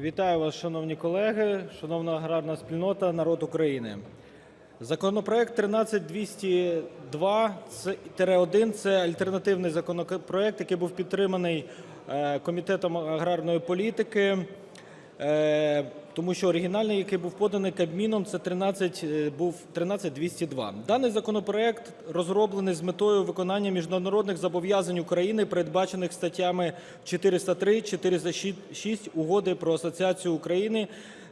Вітаю вас, шановні колеги, шановна аграрна спільнота, народ України. Законопроект 13202-1 – це альтернативний законопроект, який був підтриманий е, Комітетом аграрної політики, е, тому що оригінальний, який був поданий Кабміном, це 13, е, був 13202. Даний законопроект розроблений з метою виконання міжнародних зобов'язань України, передбачених статтями 403, 406 Угоди про асоціацію України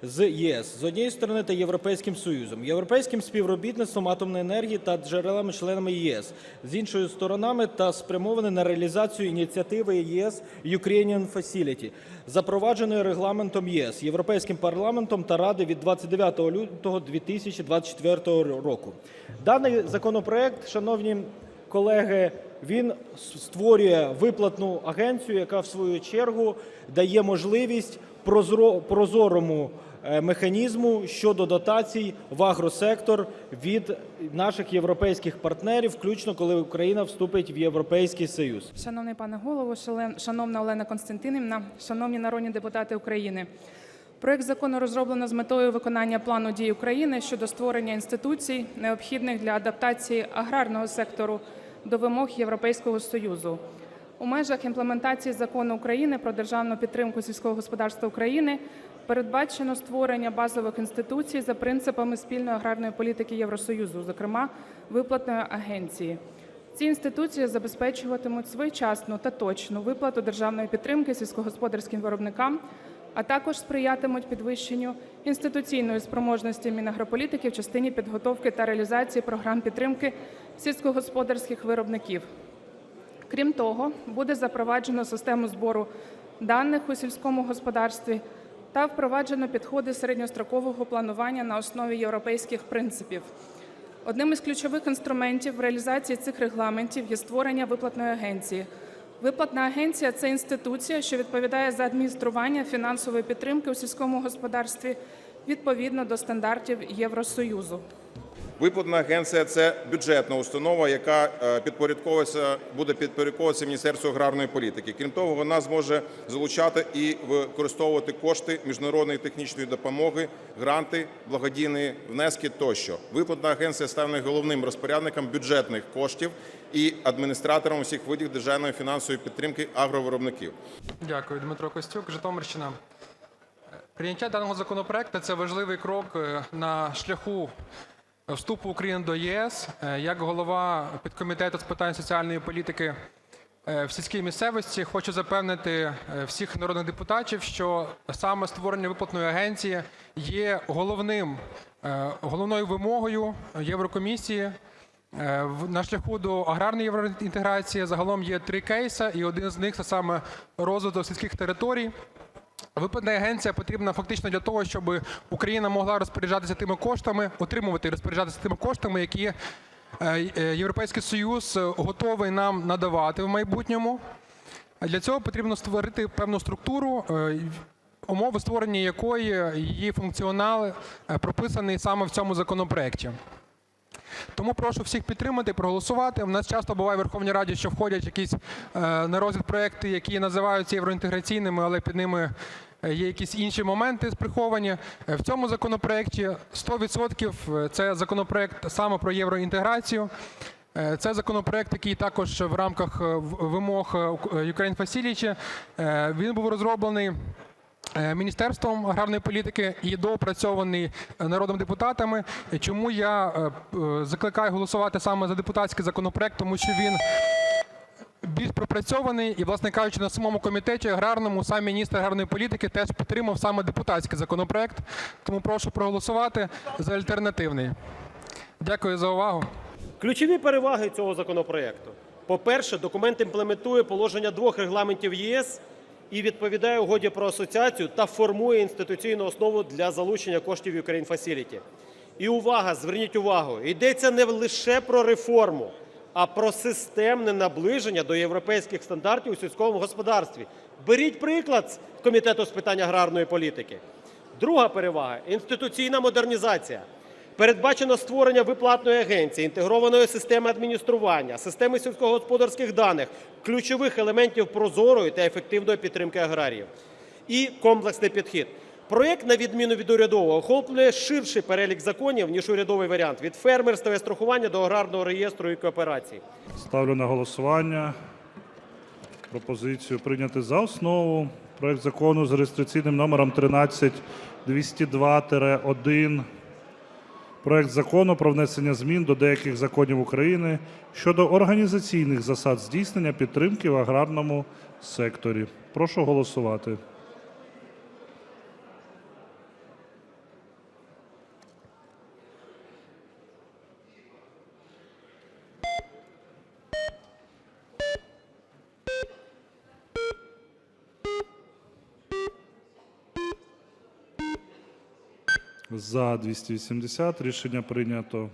з ЄС з однієї сторони та Європейським Союзом, європейським співробітництвом атомної енергії та джерелами-членами ЄС з іншою сторонами та спрямований на реалізацію ініціативи ЄС Ukrainian Facility, запровадженої регламентом ЄС, Європейським парламентом та Ради від 29 лютого 2024 року. Даний законопроект, шановні колеги, він створює виплатну агенцію, яка в свою чергу дає можливість прозоро- прозорому механізму щодо дотацій в агросектор від наших європейських партнерів, включно коли Україна вступить в Європейський Союз. Шановний пане голово, шановна Олена Константинівна, шановні народні депутати України. Проект закону розроблено з метою виконання плану дій України щодо створення інституцій, необхідних для адаптації аграрного сектору до вимог Європейського Союзу. У межах імплементації закону України про державну підтримку сільського господарства України передбачено створення базових інституцій за принципами спільної аграрної політики Євросоюзу, зокрема виплатної агенції. Ці інституції забезпечуватимуть своєчасну та точну виплату державної підтримки сільськогосподарським виробникам, а також сприятимуть підвищенню інституційної спроможності Мінагрополітики в частині підготовки та реалізації програм підтримки сільськогосподарських виробників. Крім того, буде запроваджено систему збору даних у сільському господарстві та впроваджено підходи середньострокового планування на основі європейських принципів. Одним із ключових інструментів в реалізації цих регламентів є створення виплатної агенції. Виплатна агенція це інституція, що відповідає за адміністрування фінансової підтримки у сільському господарстві відповідно до стандартів Євросоюзу. Виплатна агенція це бюджетна установа, яка е, підпорядковується, буде підпорядковуватися Міністерству аграрної політики. Крім того, вона зможе залучати і використовувати кошти міжнародної технічної допомоги, гранти, благодійні внески тощо. Виплатна агенція стане головним розпорядником бюджетних коштів і адміністратором усіх видів державної фінансової підтримки агровиробників. Дякую, Дмитро Костюк, Житомирщина. Прийняття даного законопроекту – це важливий крок е, на шляху вступу України до ЄС. Е, Як голова підкомітету з питань соціальної політики е, в сільській місцевості хочу запевнити е, всіх народних депутатів, що саме створення виплатної агенції є головним, головною вимогою Єврокомісії На шляху до аграрної євроінтеграції загалом є три кейси, і один з них це саме розвиток сільських територій. Виплатна агенція потрібна фактично для того, щоб Україна могла розпоряджатися тими коштами, отримувати і розпоряджатися тими коштами, які е, е, Європейський Союз готовий нам надавати в майбутньому. Для цього потрібно створити певну структуру, е, умови створення якої її функціонал прописаний саме в цьому законопроекті. Тому прошу всіх підтримати, проголосувати. У нас часто буває в Верховній Раді, що входять якісь е, на розгляд проекти, які називаються євроінтеграційними, але під ними е, є якісь інші моменти приховані. Е, В цьому законопроекті 100% це законопроект саме про євроінтеграцію. Це законопроект, який також в рамках вимог Ukraine Facility. Він був розроблений Міністерством аграрної політики і доопрацьований е, народними депутатами. Чому я е, е, закликаю голосувати саме за депутатський законопроект, тому що він більш пропрацьований і, власне кажучи, на самому комітеті аграрному сам міністр аграрної політики теж підтримав саме депутатський законопроект. Тому прошу проголосувати за альтернативний. Дякую за увагу. Ключові переваги цього законопроекту. По-перше, документ імплементує положення двох регламентів ЄС і відповідає угоді про асоціацію та формує інституційну основу для залучення коштів Ukraine Facility. І увага, зверніть увагу, йдеться не лише про реформу, а про системне наближення до європейських стандартів у сільському господарстві. Беріть приклад з Комітету з питань аграрної політики. Друга перевага інституційна модернізація. Передбачено створення виплатної агенції, інтегрованої системи адміністрування, системи сільськогосподарських даних, ключових елементів прозорої та ефективної підтримки аграріїв. і комплексний підхід. Проєкт, на відміну від урядового, охоплює ширший перелік законів, ніж урядовий варіант від фермерства і страхування до аграрного реєстру і кооперації. Ставлю на голосування пропозицію прийняти за основу проект закону з реєстраційним номером 13202-1. Проект закону про внесення змін до деяких законів України щодо організаційних засад здійснення підтримки в аграрному секторі. Прошу голосувати. За 280 рішення прийнято.